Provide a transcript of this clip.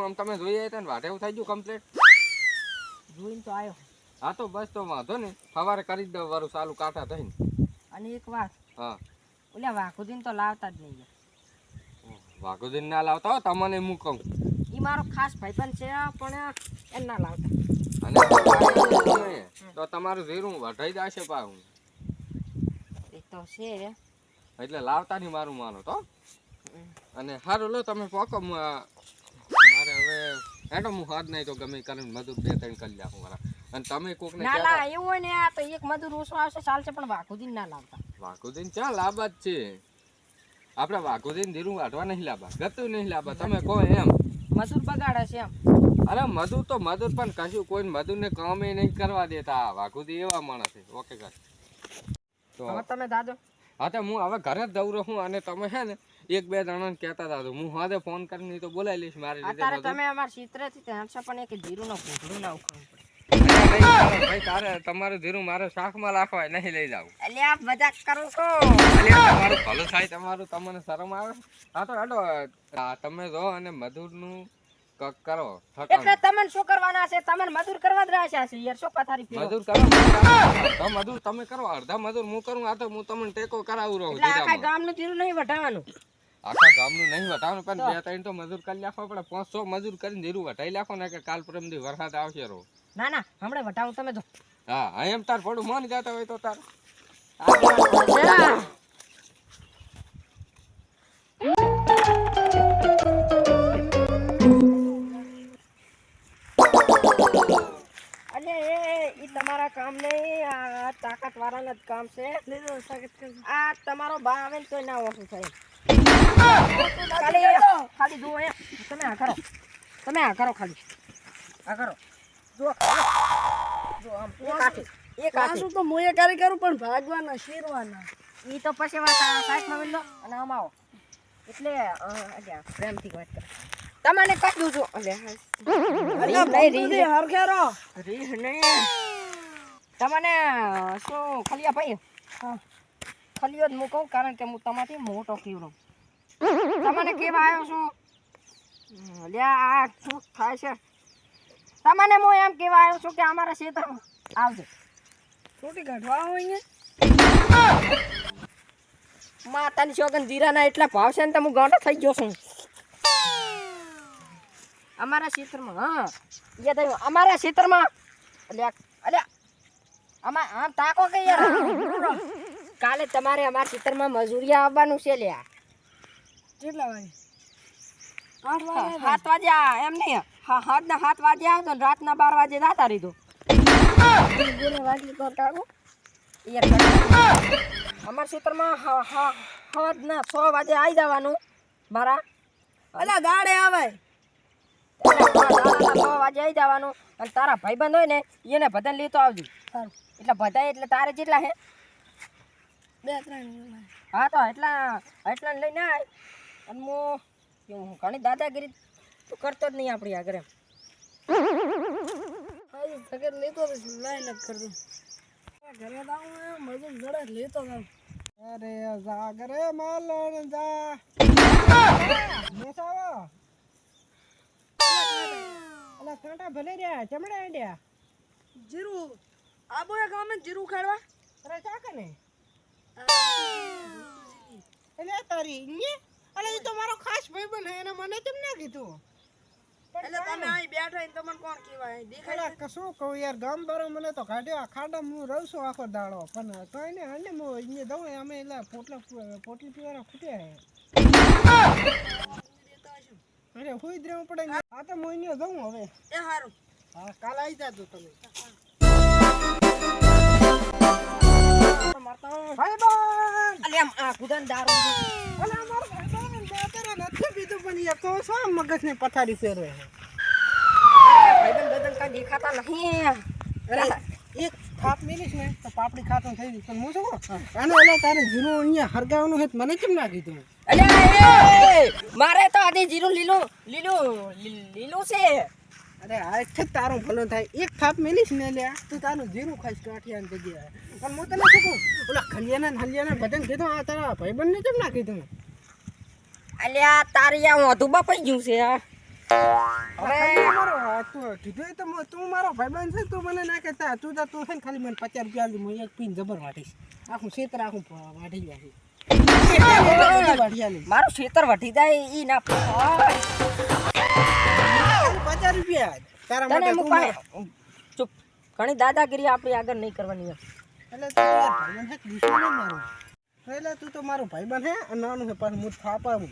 જીરું આમ તમે જોઈ આવ્યા ને એવું થઈ ગયું કમ્પ્લીટ જોઈને તો આવ્યો હા તો બસ તો વાંધો ને સવારે કરી જ દઉં વારું ચાલુ કાંઠા થઈને અને એક વાત. હા. ઓલા વાઘુદીન તો લાવતા જ નહીં વાઘુદીન ના લાવતા હો? તમને હું કહું. એ મારો ખાસ ભાઈબંધ છે પણ એમ ના લાવતા. અને તો તમારું ઝીરું વઢાઈ જશે પાછું. એ તો છે. એટલે લાવતા નહીં મારું માનો તો. અને સારું લો તમે પોકો હું મારે હવે હેડો હું હાથ નહીં તો ગમે કરીને મજૂર બે ત્રણ કરી લાખું મારા અને તમે કોકને ના લા એવું હોય ને આ તો એક મજૂર ઓછો આવશે ચાલશે પણ વાઘુદીન ના લાવતા. વાઘુદીન ચા લાભ જ છે? આપણે વાઘુદીન ધીરું વાઢવા નહીં લાવવા ગતું નહીં લાવવા તમે કહો એમ. મજૂર બગાડે છે એમ. અરે મજૂર તો મજૂર પણ કશું કોઈ મજૂરને કામે નહીં કરવા દેતા. વાઘુદી એવા માણસ છે. ઓકે કર તો હવે તમે દાદો હા તો હું હવે ઘરે જ જઉં રહું અને તમે છે ને એક બે જણાને કહેતા હતા તો હું હાથે ફોન કરીને તો બોલાવી લઈશ મારી રીતે. તમે અમારા ચિત્રથી છે પણ એક જીરું નો ઘૂંટડું ના ઉખાડવું પડે. ભાઈ તારે તમારું ધીરું મારે શાકમાં રાખવા નહીં લઈ જાવ એટલે આપ મજાક કરો છો? તમારું ભલું થાય તમારું તમને શરમ આવે? હા તો હેડો. તમે જો અને મધુરનું કરો એટલે. તમને શું કરવાના છે? તમને મજૂર કરવા જ રહ્યા છે યાર. પથારી ફેરવો? મજૂર કરો અડધા મજૂર. તમે કરો અડધા મજૂર હું કરું આ તો હું તમને ટેકો કરાવું રહું એટલે આખા ગામનું જીરું નહીં વઢાવવાનું આખા ગામનું નહીં વટાવવાનું પણ બે ત્રણ તો મજૂર કરી નાખવા પડે. પાંચસો મજૂર કરીને જીરું વટાઈ નાખો ને કે કાલ પરમ દી વરસાદ આવશે રો ના ના હમણાં વઢાવું તમે જો હા હા, એમ તાર પડું મન જતા હોય તો તાર. કામ નહીં આ તાકાત વાળાના જ કામ છે. આ તમારો બા આવે ને તોય ના ઓછું થાય. ખાલી ખાલી જુઓ અહીંયા. તમે આ કરો. તમે આ કરો ખાલી. આ કરો. જુઓ જો આમ. એક હાથે તો મોયે કાર્ય કરું પણ ભાગવાના શેરવાના. એ તો પછી વાત સાઈડમાં મેલ અને આમ આવો એટલે અ, પ્રેમથી વાત કરો. તમને કહી દઉં છું. એટલે રીહ નહીં, રીહ. હરખેરો. રીહ નહીં તમને શું ખલિયા ભાઈ? ખલિયો જ મૂકો કારણ કે હું તમારાથી મોટો કીવડો તમને કેવા આવ્યો છું? લ્યા આ શું થાય છે? તમને હું એમ કેવા આવ્યો છું કે અમારા ક્ષેત્રમાં આવજો. છોટી કાઢવા હોય માતાની શોગન જીરાના એટલા ભાવ છે ને તો હું ગાંડો થઈ ગયો છું. અમારા ક્ષેત્રમાં હા. એ આવ્યું અમારા ક્ષેત્રમાં અલ્યા અલ્યા અમાર આમ તાકો કે યાર? કાલે તમારે અમારા ખેતરમાં મજૂરિયા આવવાનું છે લ્યા. કેટલા વાગે? આઠ વાગે. સાત વાગ્યા એમ નહીં. હા સાતના સાત વાગ્યા આવતો ને રાતના બાર વાગે જાતા રીધો વાગી તો કાઢો અમારા ક્ષેત્રમાં હા હા સાતના છ વાગે આવી જવાનું. મારા અલા ગાડે આવે. છ વાગે આવી જવાનું. અને તારા ભાઈબંધ હોય ને એને ભજન લેતો આવજો. સારું. એટલે બધા એટલે તારે જેટલા હે? બે ત્રણ હા તો એટલા એટલા લઈને આય. અને હું હું ઘણી દાદાગીરી તો કરતો જ નહીં આપણી આગળ એમ. હા સગત તો લાઈન જ ઘરે આવું મજૂર જડે લેતો જાઉં. અરે જાગરે માલણ જા. બેસાવો અલા કાંટા ભલે રહ્યા ચમડા આંડ્યા જીરું આબો એ ગામે જીરું ખાડવા અરે ચાકે ને એટલે તારી ને અલે એ તો મારો ખાસ ભાઈ બને એને મને કેમ ના કીધું? એટલે તમે અહીં બેઠા ને તમને કોણ કહેવાય? દેખાય કશું કહું યાર ગામ બારો મને તો કાઢ્યો. આ ખાડા હું રહું છું આખો દાડો. પણ કઈ ને હંડે હું અહીંયા દઉં. અમે એટલે પોટલા પોટલી પીવાના ખૂટ્યા અરે હોય જ રહેવું પડે આ તો હું અહીંયા દઉં હવે. એ સારું હા કાલ આવી જાજો તમે. શું મગજની પથારી ફેરવે દેખાતા નહીં એક થાપ મેલીશ ને તો પાપડી ખાતો થઈ જઈશ પણ હું શું આને ઓલા તારે જીરું અહીંયા હરગાવવાનું છે તો મને કેમ ના કીધું અલ્યા મારે તો આજે જીરું લીલું લીલું લીલું છે. અરે આ છે તારું ભલું થાય. એક થાપ મેલીશ ને લે તું તારું જીરું ખાઈશ કાઠિયાની જગ્યાએ. પણ હું તને શું કહું? ઓલા ખલિયાના હલિયાના ભજન કીધું આ તારા ભાઈબંધને કેમ ના કીધું? અલ્યા તારી આ વધુ બપાઈ ગયું છે આ હવે મારો તું કીધું તો તું મારો ભાઈબંધ છે તું મને ના કહેતા. તું તો તું છે ને ખાલી મને પચાસ રૂપિયા હું એક પીને જબર વાટીશ આખું ક્ષેત્ર આખું વાટી મારું ખેતર વટી જાય ઈ ના. પચાસ રૂપિયા. તારા માટે તું મારો- કાંઈ- ચૂપ ઘણી દાદાગીરી આપણી આગળ નહીં કરવાની. એટલે તું યાર ભાઈબંધ હે કે દુશ્મન મારો એટલે તું તો મારો ભાઈબંધ હે અને નાનું હે પણ હું થાપા હું